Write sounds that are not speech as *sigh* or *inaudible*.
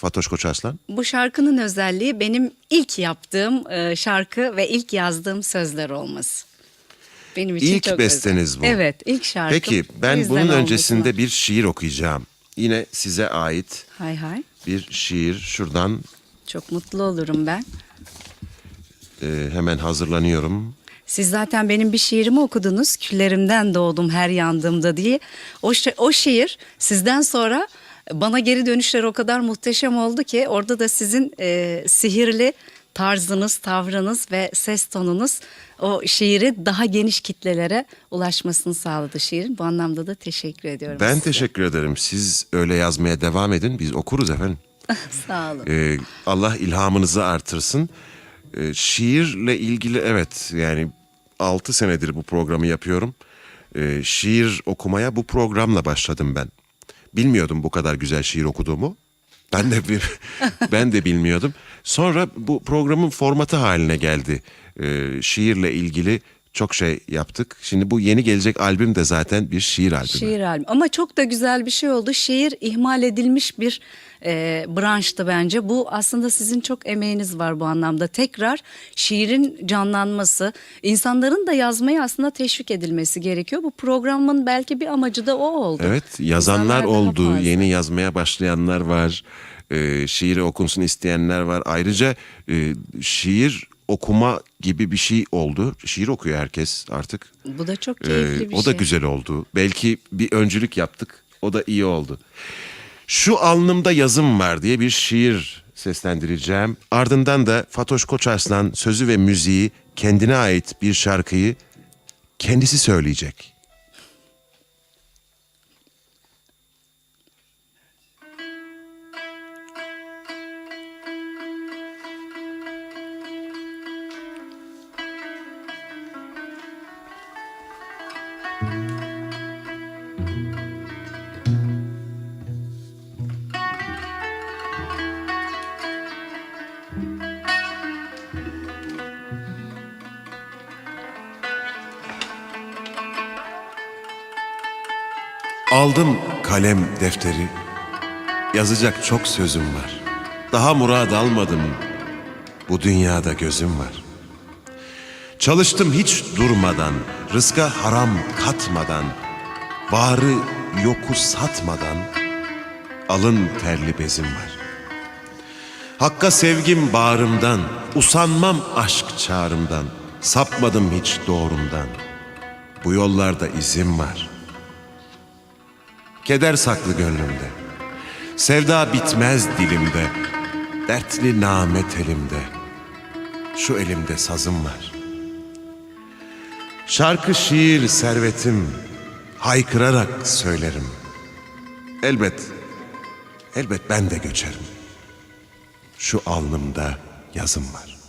Fatoş Koçarslan? Bu şarkının özelliği benim ilk yaptığım e, şarkı ve ilk yazdığım sözler olması. Benim için İlk çok besteniz özel. bu. Evet, ilk şarkım. Peki ben bunun öncesinde bir şiir okuyacağım. Yine size ait Hay hay. bir şiir. Şuradan Çok mutlu olurum ben. e, hemen hazırlanıyorum. Siz zaten benim bir şiirimi okudunuz. Küllerimden doğdum her yandığımda diye. O, şi- o şiir sizden sonra bana geri dönüşler o kadar muhteşem oldu ki orada da sizin e, sihirli tarzınız, tavrınız ve ses tonunuz o şiiri daha geniş kitlelere ulaşmasını sağladı şiirin. Bu anlamda da teşekkür ediyorum. Ben size. teşekkür ederim. Siz öyle yazmaya devam edin. Biz okuruz efendim. *laughs* Sağ olun. Ee, Allah ilhamınızı artırsın. Ee, şiirle ilgili evet yani 6 senedir bu programı yapıyorum. Ee, şiir okumaya bu programla başladım ben. Bilmiyordum bu kadar güzel şiir okuduğumu. Ben de *laughs* ben de bilmiyordum. Sonra bu programın formatı haline geldi. Ee, şiirle ilgili çok şey yaptık. Şimdi bu yeni gelecek albüm de zaten bir şiir albümü. Şiir albüm. Ama çok da güzel bir şey oldu. Şiir ihmal edilmiş bir e, branştı bence. Bu aslında sizin çok emeğiniz var bu anlamda. Tekrar şiirin canlanması, insanların da yazmaya aslında teşvik edilmesi gerekiyor. Bu programın belki bir amacı da o oldu. Evet yazanlar oldu, yeni yazmaya başlayanlar var, e, şiiri okunsun isteyenler var. Ayrıca e, şiir okuma gibi bir şey oldu. Şiir okuyor herkes artık. Bu da çok keyifli bir o şey. da güzel oldu. Belki bir öncülük yaptık, o da iyi oldu. Şu alnımda yazım var diye bir şiir seslendireceğim. Ardından da Fatoş Koçarslan sözü ve müziği kendine ait bir şarkıyı kendisi söyleyecek. Aldım kalem defteri, yazacak çok sözüm var. Daha murad almadım, bu dünyada gözüm var. Çalıştım hiç durmadan, rızka haram katmadan, varı yoku satmadan, alın terli bezim var. Hakka sevgim bağrımdan, usanmam aşk çağrımdan, sapmadım hiç doğrumdan. Bu yollarda izim var.'' Keder saklı gönlümde. Sevda bitmez dilimde. Dertli namet elimde. Şu elimde sazım var. Şarkı şiir servetim. Haykırarak söylerim. Elbet, elbet ben de göçerim. Şu alnımda yazım var.